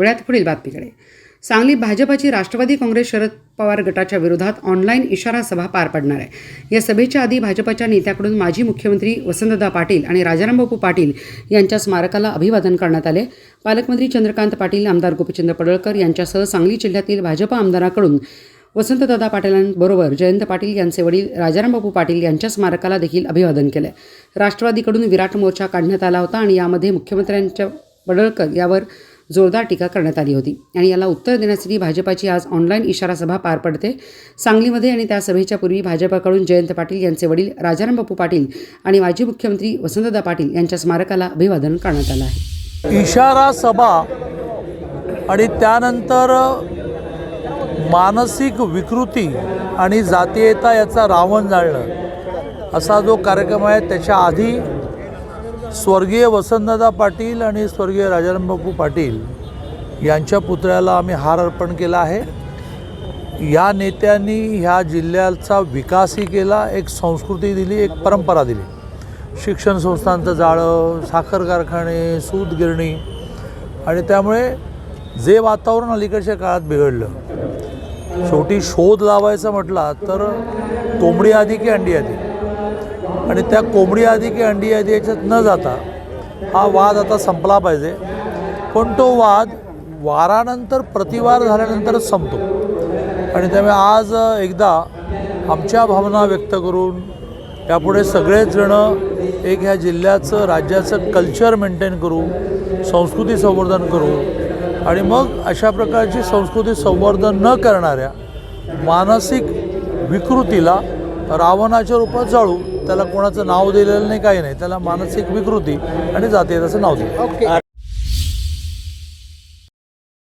वेळात पुढील बातमीकडे. सांगली भाजपाची राष्ट्रवादी काँग्रेस शरद पवार गटाच्या विरोधात ऑनलाईन इशारा सभा पार पडणार आहे. या सभेच्या आधी भाजपाच्या नेत्याकडून माजी मुख्यमंत्री वसंतदा पाटील आणि राजारामबापू पाटील यांच्या स्मारकाला अभिवादन करण्यात आले. पालकमंत्री चंद्रकांत पाटील आमदार गोपीचंद पडळकर यांच्यासह सांगली जिल्ह्यातील भाजपा आमदारांकडून वसंतदादा पाटीलांबरोबर जयंत पाटील यांचे वडील राजारामबापू पाटील यांच्या स्मारकाला देखील अभिवादन केलं. राष्ट्रवादीकडून विराट मोर्चा काढण्यात आला होता आणि यामध्ये मुख्यमंत्र्यांच्या पडळकर यावर जोरदार टीका करण्यात आली होती. आणि याला उत्तर देण्यासाठी भाजपाची आज ऑनलाईन इशारा सभा पार पडते. सांगलीमध्ये आणि त्या सभेच्या पूर्वी भाजपाकडून जयंत पाटील यांचे वडील राजाराम बापू पाटील आणि माजी मुख्यमंत्री वसंतदा पाटील यांच्या स्मारकाला अभिवादन करण्यात आलं आहे. इशारा सभा आणि त्यानंतर मानसिक विकृती आणि जातीयता याचा रावण जाळणं असा जो कार्यक्रम आहे त्याच्या आधी स्वर्गीय वसंतदादा पाटील आणि स्वर्गीय राजारामबापू पाटील यांच्या पुतळ्याला आम्ही हार अर्पण केला आहे. या नेत्यांनी ह्या जिल्ह्याचा विकासही केला एक संस्कृती दिली एक परंपरा दिली. शिक्षण संस्थांचं जाळं साखर कारखाने सूत गिरणी आणि त्यामुळे जे वातावरण अलीकडच्या काळात बिघडलं शेवटी शोध लावायचा म्हटला तर कोंबडी आधी की अंडी आधी आणि त्या कोंबडी आधी की अंडी आधी याच्यात न जाता हा वाद आता संपला पाहिजे. पण तो वाद वारानंतर प्रतिवार झाल्यानंतरच संपतो. आणि त्यामुळे आज एकदा आमच्या भावना व्यक्त करून यापुढे सगळेच जणं एक ह्या जिल्ह्याचं राज्याचं कल्चर मेंटेन करू संस्कृती संवर्धन करू आणि मग अशा प्रकारची संस्कृती संवर्धन न करणाऱ्या मानसिक विकृतीला रावणाच्या रूपात जाळू त्याला कोणाचं नाव दिलेलं नाही काही नाही. त्याला मानसिक विकृती आणि जातीयताचं नाव दिलं.